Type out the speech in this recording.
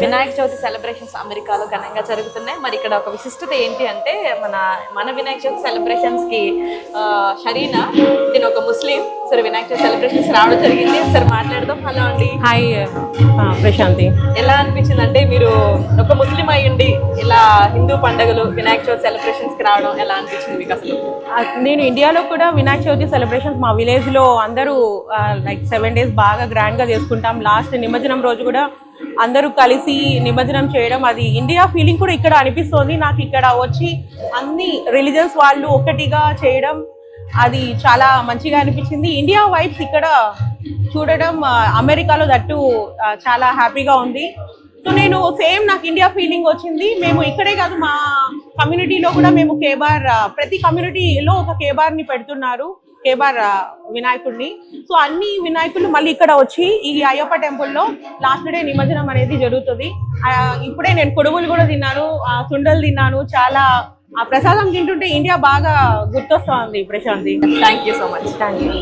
Vinayaka Chavithi celebrations అమెరికాలో ఘనంగా జరుగుతున్నాయి. మరి ఇక్కడ ఒక విశిష్టత ఏంటి అంటే మన మన వినాయక చవితి సెలబ్రేషన్స్కి ఆ, షరీనా నేను ఒక ముస్లిం సరే వినాయక చవితి సెలబ్రేషన్స్ రావడం జరిగింది. సరే మాట్లాడదాం. హలో అండి. హాయ్ ప్రశాంతి. ఎలా అనిపించింది అంటే మీరు ఒక ముస్లిం అయ్యండి ఇలా హిందూ పండుగలు వినాయక చవితి సెలబ్రేషన్స్కి రావడం ఎలా అనిపించింది మీకు అసలు? నేను ఇండియాలో కూడా వినాయక చవితి సెలబ్రేషన్స్ మా విలేజ్లో అందరూ లైక్ సెవెన్ డేస్ బాగా గ్రాండ్గా చేసుకుంటాం. లాస్ట్ నిమజ్జనం రోజు కూడా అందరూ కలిసి నిమజ్జనం చేయడం అది ఇండియా ఫీలింగ్ కూడా ఇక్కడ అనిపిస్తోంది. నాకు ఇక్కడ వచ్చి అన్ని రిలీజియన్స్ వాళ్ళు ఒకటిగా చేయడం అది చాలా మంచిగా అనిపించింది. ఇండియా వైబ్స్ ఇక్కడ చూడడం అమెరికాలో దట్టు చాలా హ్యాపీగా ఉంది. సో నేను సేమ్ నాకు ఇండియా ఫీలింగ్ వచ్చింది. మేము ఇక్కడే కాదు మా కమ్యూనిటీలో కూడా మేము కేబార్ ప్రతి కమ్యూనిటీలో ఒక కేబార్ని పెడుతున్నారు. కేబార్ వినాయకుడిని. సో అన్ని వినాయకులు మళ్ళీ ఇక్కడ వచ్చి ఈ అయ్యప్ప టెంపుల్లో లాస్ట్ డే నిమజ్జనం అనేది జరుగుతుంది. ఇప్పుడే నేను కొడుగులు కూడా తిన్నాను సుండలు తిన్నాను చాలా ఆ ప్రసాదం తింటుంటే ఇండియా బాగా గుర్తొస్తుంది Prashanti. Thank you so much thank you